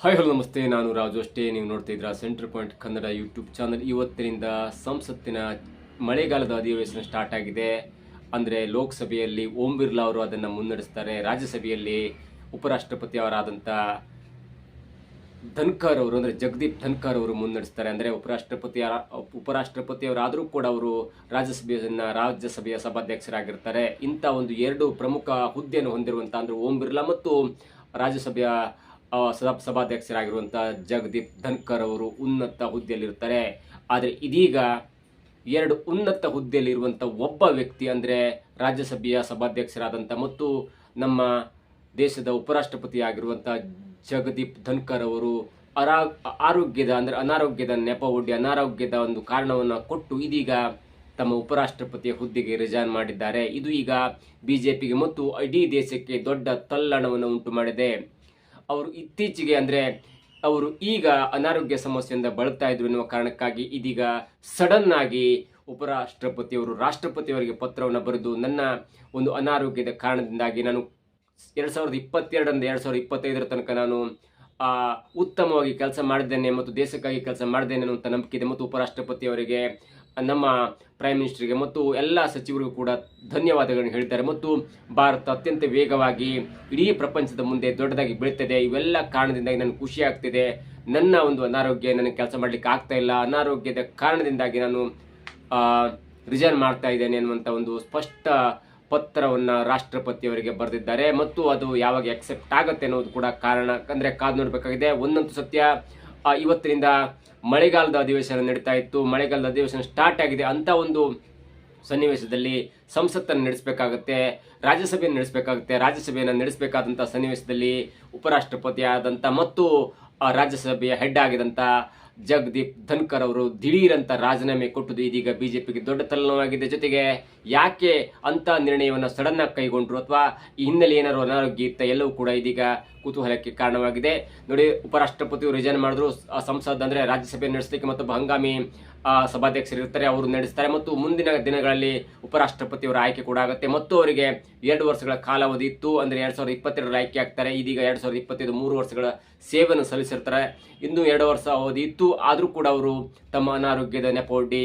Hi hello ನಮಸ್ತೆ. ನಾನು ರಾಜು ಅಷ್ಟೇ. ನೀವು ನೋಡ್ತಾ ಇದ್ರ centre point Kannada YouTube channel ಇವತ್ತಿನಿಂದ ಸಂಸತ್ತಿನ ಮಳೆಗಾಲದ ಅಧಿವೇಶನ ಸ್ಟಾರ್ಟ್ ಆಗಿದೆ. ಅಂದರೆ ಲೋಕಸಭೆಯಲ್ಲಿ ಓಂ ಬಿರ್ಲಾ ಅವರು ಅದನ್ನು ಮುನ್ನಡೆಸ್ತಾರೆ. ರಾಜ್ಯಸಭೆಯಲ್ಲಿ ಉಪರಾಷ್ಟ್ರಪತಿ ಅವರಾದಂಥ ಧನ್ಕರ್ ಅವರು, ಅಂದರೆ ಜಗದೀಪ್ ಧನ್ಕರ್ ಅವರು ಮುನ್ನಡೆಸ್ತಾರೆ. ಅಂದರೆ ಉಪರಾಷ್ಟ್ರಪತಿ ಉಪರಾಷ್ಟ್ರಪತಿ ಅವರಾದರೂ ಕೂಡ ಅವರು ರಾಜ್ಯಸಭೆಯನ್ನ, ರಾಜ್ಯಸಭೆಯ ಸಭಾಧ್ಯಕ್ಷರಾಗಿರ್ತಾರೆ. ಇಂಥ ಒಂದು ಎರಡು ಪ್ರಮುಖ ಹುದ್ದೆಯನ್ನು ಹೊಂದಿರುವಂಥ ಅಂದರೆ ಓಂ ಬಿರ್ಲಾ ಮತ್ತು ರಾಜ್ಯಸಭೆಯ ಸಭಾಧ್ಯಕ್ಷರಾಗಿರುವಂಥ ಜಗದೀಪ್ ಧನ್ಕರ್ ಅವರು ಉನ್ನತ ಹುದ್ದೆಯಲ್ಲಿರ್ತಾರೆ ಆದರೆ ಇದೀಗ ಎರಡು ಉನ್ನತ ಹುದ್ದೆಯಲ್ಲಿರುವಂಥ ಒಬ್ಬ ವ್ಯಕ್ತಿ ಅಂದರೆ ರಾಜ್ಯಸಭೆಯ ಸಭಾಧ್ಯಕ್ಷರಾದಂಥ ಮತ್ತು ನಮ್ಮ ದೇಶದ ಉಪರಾಷ್ಟ್ರಪತಿ ಆಗಿರುವಂಥ ಜಗದೀಪ್ ಧನ್ಕರ್ ಅವರು ಅರಾ, ಆರೋಗ್ಯದ ಅಂದರೆ ಅನಾರೋಗ್ಯದ ನೆಪ ಒಡ್ಡಿ ಅನಾರೋಗ್ಯದ ಒಂದು ಕಾರಣವನ್ನು ಕೊಟ್ಟು ಇದೀಗ ತಮ್ಮ ಉಪರಾಷ್ಟ್ರಪತಿಯ ಹುದ್ದೆಗೆ ರಿಜೈನ್ ಮಾಡಿದ್ದಾರೆ. ಇದು ಈಗ ಬಿಜೆಪಿಗೆ ಮತ್ತು ಇಡೀ ದೇಶಕ್ಕೆ ದೊಡ್ಡ ತಲ್ಲಣವನ್ನು ಉಂಟು ಮಾಡಿದೆ. ಅವರು ಇತ್ತೀಚೆಗೆ ಅಂದರೆ ಅವರು ಈಗ ಅನಾರೋಗ್ಯ ಸಮಸ್ಯೆಯಿಂದ ಬಳಲ್ತಾ ಇದ್ರು ಎನ್ನುವ ಕಾರಣಕ್ಕಾಗಿ ಇದೀಗ ಸಡನ್ ಆಗಿ ಉಪರಾಷ್ಟ್ರಪತಿಯವರು, ರಾಷ್ಟ್ರಪತಿಯವರಿಗೆ ಪತ್ರವನ್ನು ಬರೆದು ನನ್ನ ಒಂದು ಅನಾರೋಗ್ಯದ ಕಾರಣದಿಂದಾಗಿ ನಾನು ಎರಡು ಸಾವಿರದ ಇಪ್ಪತ್ತೆರಡರಿಂದ ಎರಡು ಸಾವಿರದ ಇಪ್ಪತ್ತೈದರ ತನಕ ನಾನು ಉತ್ತಮವಾಗಿ ಕೆಲಸ ಮಾಡಿದ್ದೇನೆ ಮತ್ತು ದೇಶಕ್ಕಾಗಿ ಕೆಲಸ ಮಾಡಿದ್ದೇನೆ ಅನ್ನುವಂಥ ನಂಬಿಕೆ ಇದೆ ಮತ್ತು ಉಪರಾಷ್ಟ್ರಪತಿಯವರಿಗೆ ನಮ್ಮ ಪ್ರೈಮ್ ಮಿನಿಸ್ಟರ್ಗೆ ಮತ್ತು ಎಲ್ಲ ಸಚಿವರಿಗೂ ಕೂಡ ಧನ್ಯವಾದಗಳನ್ನು ಹೇಳಿದ್ದಾರೆ ಮತ್ತು ಭಾರತ ಅತ್ಯಂತ ವೇಗವಾಗಿ ಇಡೀ ಪ್ರಪಂಚದ ಮುಂದೆ ದೊಡ್ಡದಾಗಿ ಬೆಳೀತಿದೆ. ಇವೆಲ್ಲ ಕಾರಣದಿಂದಾಗಿ ನನಗೆ ಖುಷಿ ಆಗ್ತಿದೆ. ನನ್ನ ಒಂದು ಅನಾರೋಗ್ಯ ನನಗೆ ಕೆಲಸ ಮಾಡಲಿಕ್ಕೆ ಆಗ್ತಾ ಇಲ್ಲ. ಅನಾರೋಗ್ಯದ ಕಾರಣದಿಂದಾಗಿ ನಾನು ರಿಸೈನ್ ಮಾಡ್ತಾ ಇದ್ದೇನೆ ಅನ್ನುವಂಥ ಒಂದು ಸ್ಪಷ್ಟ ಪತ್ರವನ್ನು ರಾಷ್ಟ್ರಪತಿಯವರಿಗೆ ಬರೆದಿದ್ದಾರೆ. ಮತ್ತು ಅದು ಯಾವಾಗ ಎಕ್ಸೆಪ್ಟ್ ಆಗುತ್ತೆ ಅನ್ನೋದು ಕೂಡ ಕಾರಣ. ಅಂದರೆ ಕಾದು ನೋಡಬೇಕಾಗಿದೆ. ಒಂದಂತೂ ಸತ್ಯ ಇವತ್ತಿನಿಂದ ಮಳೆಗಾಲದ ಅಧಿವೇಶನ ನಡೀತಾ ಇತ್ತು. ಮಳೆಗಾಲದ ಅಧಿವೇಶನ ಸ್ಟಾರ್ಟ್ ಆಗಿದೆ. ಅಂತ ಒಂದು ಸನ್ನಿವೇಶದಲ್ಲಿ ಸಂಸತ್ತನ್ನು ನಡೆಸಬೇಕಾಗುತ್ತೆ, ರಾಜ್ಯಸಭೆಯನ್ನು ನಡೆಸಬೇಕಾಗುತ್ತೆ, ರಾಜ್ಯಸಭೆಯನ್ನು ನಡೆಸಬೇಕಾದಂಥ ಸನ್ನಿವೇಶದಲ್ಲಿ ಉಪರಾಷ್ಟ್ರಪತಿ ಆದಂಥ ಮತ್ತು ರಾಜ್ಯಸಭೆಯ ಹೆಡ್ ಆಗಿದಂಥ ಜಗದೀಪ್ ಧನ್ಕರ್ ಅವರು ದಿಢೀರಂತ ರಾಜೀನಾಮೆ ಕೊಟ್ಟದ್ದು ಇದೀಗ ಬಿಜೆಪಿಗೆ ದೊಡ್ಡ ತಲೆನೋವಾಗಿದೆ ಜೊತೆಗೆ ಯಾಕೆ ಅಂತ ನಿರ್ಣಯವನ್ನು ಸಡನ್ ಆಗಿ ಕೈಗೊಂಡ್ರು ಅಥವಾ ಈ ಹಿನ್ನೆಲೆ ಏನಾದ್ರು ಅನಾರೋಗ್ಯ ಇತ್ತ ಎಲ್ಲವೂ ಕೂಡ ಇದೀಗ ಕುತೂಹಲಕ್ಕೆ ಕಾರಣವಾಗಿದೆ. ನೋಡಿ, ಉಪರಾಷ್ಟ್ರಪತಿಯವರು ರಿಜೈನ್ ಮಾಡಿದ್ರು. ಸಂಸದ್ ಅಂದ್ರೆ ರಾಜ್ಯಸಭೆ ನಡೆಸಲಿಕ್ಕೆ ಮತ್ತು ಹಂಗಾಮಿ ಸಭಾಧ್ಯಕ್ಷರು ಇರ್ತಾರೆ, ಅವರು ನಡೆಸ್ತಾರೆ. ಮತ್ತು ಮುಂದಿನ ದಿನಗಳಲ್ಲಿ ಉಪರಾಷ್ಟ್ರಪತಿಯವರ ಆಯ್ಕೆ ಕೂಡ ಆಗುತ್ತೆ. ಮತ್ತು ಅವರಿಗೆ ಎರಡು ವರ್ಷಗಳ ಕಾಲಾವಧಿ ಇತ್ತು ಅಂದರೆ ಎರಡು ಸಾವಿರದ ಇಪ್ಪತ್ತೆರಡರ ಆಯ್ಕೆ ಆಗ್ತಾರೆ. ಇದೀಗ ಎರಡು ಸಾವಿರದ ಇಪ್ಪತ್ತೈದು ಮೂರು ವರ್ಷಗಳ ಸೇವೆಯನ್ನು ಸಲ್ಲಿಸಿರ್ತಾರೆ. ಇನ್ನು ಎರಡು ವರ್ಷ ಅವಧಿ ಇತ್ತು. ಆದರೂ ಕೂಡ ಅವರು ತಮ್ಮ ಅನಾರೋಗ್ಯದ ನೆಪೋಡಿ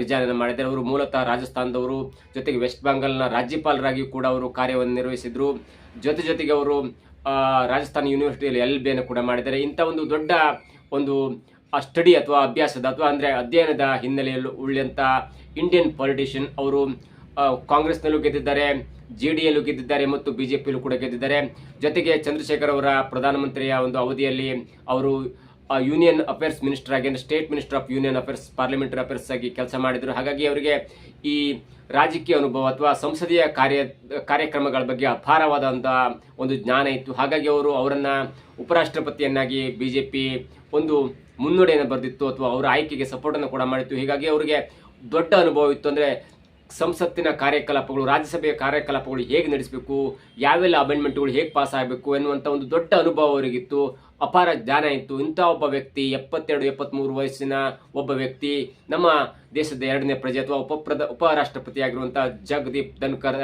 ರಿಜೈನ್ ಮಾಡಿದ್ದಾರೆ. ಅವರು ಮೂಲತಃ ರಾಜಸ್ಥಾನದವರು, ಜೊತೆಗೆ ವೆಸ್ಟ್ ಬೆಂಗಾಲ್ನ ರಾಜ್ಯಪಾಲರಾಗಿ ಕೂಡ ಅವರು ಕಾರ್ಯವನ್ನು ನಿರ್ವಹಿಸಿದರು. ಜೊತೆ ಜೊತೆಗೆ ಅವರು ರಾಜಸ್ಥಾನ ಯೂನಿವರ್ಸಿಟಿಯಲ್ಲಿ ಎಲ್ ಬಿಯನ್ನು ಕೂಡ ಮಾಡಿದ್ದಾರೆ. ಇಂಥ ಒಂದು ದೊಡ್ಡ ಒಂದು ಸ್ಟಡಿ ಅಥವಾ ಅಭ್ಯಾಸದ ಅಥವಾ ಅಂದರೆ ಅಧ್ಯಯನದ ಹಿನ್ನೆಲೆಯಲ್ಲೂ ಉಳಿದಂಥ ಇಂಡಿಯನ್ ಪಾಲಿಟಿಷಿಯನ್ ಅವರು ಕಾಂಗ್ರೆಸ್ನಲ್ಲೂ ಗೆದ್ದಿದ್ದಾರೆ, ಜೆ ಡಿಯಲ್ಲೂ ಗೆದ್ದಿದ್ದಾರೆ ಮತ್ತು ಬಿಜೆಪಿಯಲ್ಲೂ ಕೂಡ ಗೆದ್ದಿದ್ದಾರೆ. ಜೊತೆಗೆ ಚಂದ್ರಶೇಖರ್ ಅವರ ಪ್ರಧಾನಮಂತ್ರಿಯ ಒಂದು ಅವಧಿಯಲ್ಲಿ ಅವರು ಯೂನಿಯನ್ ಅಫೇರ್ಸ್ ಮಿನಿಸ್ಟರ್ ಆಗಿ, ಅಂದರೆ state minister of union affairs parliamentary affairs ಆಗಿ ಕೆಲಸ ಮಾಡಿದರು. ಹಾಗಾಗಿ ಅವರಿಗೆ ಈ ರಾಜಕೀಯ ಅನುಭವ ಅಥವಾ ಸಂಸದೀಯ ಕಾರ್ಯ, ಕಾರ್ಯಕ್ರಮಗಳ ಬಗ್ಗೆ ಅಪಾರವಾದಂಥ ಒಂದು ಜ್ಞಾನ ಇತ್ತು. ಹಾಗಾಗಿ ಅವರು ಅವರನ್ನು ಉಪರಾಷ್ಟ್ರಪತಿಯನ್ನಾಗಿ ಬಿ ಜೆ ಪಿ ಒಂದು ಮುನ್ನಡೆಯನ್ನು ಬರೆದಿತ್ತು ಅಥವಾ ಅವರ ಆಯ್ಕೆಗೆ ಸಪೋರ್ಟನ್ನು ಕೂಡ ಮಾಡಿತ್ತು. ಹೀಗಾಗಿ ಅವರಿಗೆ ದೊಡ್ಡ ಅನುಭವ ಇತ್ತು. ಅಂದರೆ ಸಂಸತ್ತಿನ ಕಾರ್ಯಕಲಾಪಗಳು, ರಾಜ್ಯಸಭೆಯ ಕಾರ್ಯಕಲಾಪಗಳು ಹೇಗೆ ನಡೆಸಬೇಕು, ಯಾವೆಲ್ಲ ಅಮೆಂಡ್ಮೆಂಟ್ಗಳು ಹೇಗೆ ಪಾಸ್ ಆಗಬೇಕು ಎನ್ನುವಂಥ ಒಂದು ದೊಡ್ಡ ಅನುಭವ ಅವರಿಗಿತ್ತು. ಅಪಾರ ಜ್ಞಾನ ಇತ್ತು. ಇಂಥ ಒಬ್ಬ ವ್ಯಕ್ತಿ, ಎಪ್ಪತ್ತೆರಡು ಎಪ್ಪತ್ತ್ಮೂರು ವಯಸ್ಸಿನ ಒಬ್ಬ ವ್ಯಕ್ತಿ, ನಮ್ಮ ದೇಶದ ಎರಡನೇ ಪ್ರಜೆ ಅಥವಾ ಉಪಪ್ರದ ಉಪರಾಷ್ಟ್ರಪತಿಯಾಗಿರುವಂಥ ಜಗದೀಪ್ ಧನ್ಕರ್,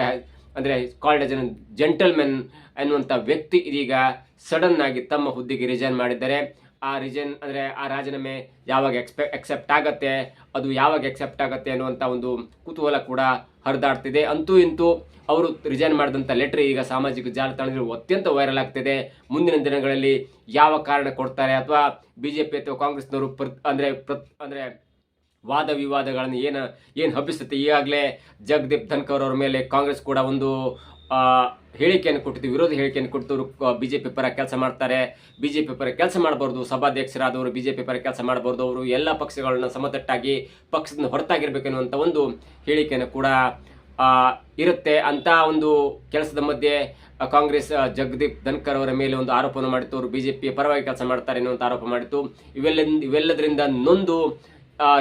ಅಂದರೆ ಕಾಲ್ಡ್ ಎಸ್ ಜೆಂಟಲ್ಮೆನ್ ಎನ್ನುವಂಥ ವ್ಯಕ್ತಿ ಇದೀಗ ಸಡನ್ ಆಗಿ ತಮ್ಮ ಹುದ್ದೆಗೆ ರಿಸೈನ್ ಮಾಡಿದ್ದಾರೆ. ಆ ರಿಜನ್ ಅಂದರೆ ಆ ರಾಜೀನಾಮೆ ಯಾವಾಗ ಎಕ್ಸ್ಪೆ ಎಕ್ಸೆಪ್ಟ್ ಆಗತ್ತೆ, ಅದು ಯಾವಾಗ ಎಕ್ಸೆಪ್ಟ್ ಆಗತ್ತೆ ಅನ್ನುವಂಥ ಒಂದು ಕುತೂಹಲ ಕೂಡ ಹರಿದಾಡ್ತಿದೆ. ಅಂತೂ ಇಂತೂ ಅವರು ರಿಜೈನ್ ಮಾಡಿದಂಥ ಲೆಟ್ರ್ ಈಗ ಸಾಮಾಜಿಕ ಜಾಲತಾಣದಲ್ಲಿ ಅತ್ಯಂತ ವೈರಲ್ ಆಗ್ತಿದೆ. ಮುಂದಿನ ದಿನಗಳಲ್ಲಿ ಯಾವ ಕಾರಣ ಕೊಡ್ತಾರೆ ಅಥವಾ ಪಿ ಅಥವಾ ಕಾಂಗ್ರೆಸ್ನವರು ಪ್ರ, ಅಂದರೆ ಪ್ರ, ಅಂದರೆ ವಾದ ವಿವಾದಗಳನ್ನು ಏನು ಏನು ಹಬ್ಬಿಸುತ್ತೆ? ಈಗಾಗಲೇ ಜಗದೀಪ್ ಧನ್ಕರ್ ಅವರ ಮೇಲೆ ಕಾಂಗ್ರೆಸ್ ಕೂಡ ಒಂದು ಹೇಳಿಕೆಯನ್ನು ಕೊಟ್ಟಿದ್ದು, ವಿರೋಧ ಹೇಳಿಕೆಯನ್ನು ಜೆ ಬಿಜೆಪಿ ಪರ ಕೆಲಸ ಮಾಡ್ತಾರೆ. ಬಿಜೆಪಿ ಪರ ಕೆಲಸ ಮಾಡಬಾರ್ದು, ಸಭಾಧ್ಯಕ್ಷರಾದವರು ಬಿಜೆಪಿ ಪರ ಕೆಲಸ ಮಾಡಬಾರ್ದು, ಅವರು ಎಲ್ಲ ಪಕ್ಷಗಳನ್ನ ಸಮತಟ್ಟಾಗಿ ಪಕ್ಷದಿಂದ ಹೊರತಾಗಿರ್ಬೇಕೆನ್ನುವಂಥ ಒಂದು ಹೇಳಿಕೆಯನ್ನು ಕೂಡ ಇರುತ್ತೆ. ಅಂತ ಒಂದು ಕೆಲಸದ ಮಧ್ಯೆ ಕಾಂಗ್ರೆಸ್ ಜಗದೀಪ್ ಧನ್ಕರ್ ಅವರ ಮೇಲೆ ಒಂದು ಆರೋಪವನ್ನು ಮಾಡಿತ್ತು. ಅವರು ಬಿಜೆಪಿ ಪರವಾಗಿ ಕೆಲಸ ಮಾಡ್ತಾರೆ ಎನ್ನುವಂಥ ಆರೋಪ ಮಾಡಿತ್ತು. ಇವೆಲ್ಲ ಇವೆಲ್ಲದರಿಂದ ನೊಂದು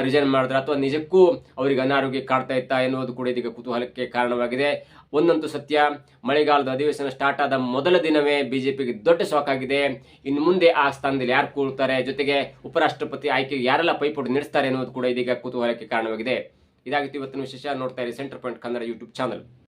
ರಿಸೈನ್ ಮಾಡಿದ್ರೆ. ಅಥವಾ ನಿಜಕ್ಕೂ ಅವರಿಗೆ ಅನಾರೋಗ್ಯ ಕಾಡ್ತಾ ಇತ್ತಾ ಎನ್ನುವುದು ಕೂಡ ಇದೀಗ ಕುತೂಹಲಕ್ಕೆ ಕಾರಣವಾಗಿದೆ. ಒಂದಂತೂ ಸತ್ಯ, ಮಳೆಗಾಲದ ಅಧಿವೇಶನ ಸ್ಟಾರ್ಟ್ ಆದ ಮೊದಲ ದಿನವೇ ಬಿಜೆಪಿಗೆ ದೊಡ್ಡ ಶಾಕ್ ಆಗಿದೆ. ಇನ್ನು ಮುಂದೆ ಆ ಸ್ಥಾನದಲ್ಲಿ ಯಾರು ಕೂಳ್ತಾರೆ ಜೊತೆಗೆ ಉಪರಾಷ್ಟ್ರಪತಿ ಆಯ್ಕೆಗೆ ಯಾರೆಲ್ಲ ಪೈಪೋಟಿ ನಡೆಸ್ತಾರೆ ಎನ್ನುವುದು ಕೂಡ ಇದೀಗ ಕುತೂಹಲಕ್ಕೆ ಕಾರಣವಾಗಿದೆ. ಇದಾಗಿತ್ತು ಇವತ್ತಿನ ವಿಶೇಷ ನೋಡ್ತಾ ಇರಿ centre point Kannada YouTube channel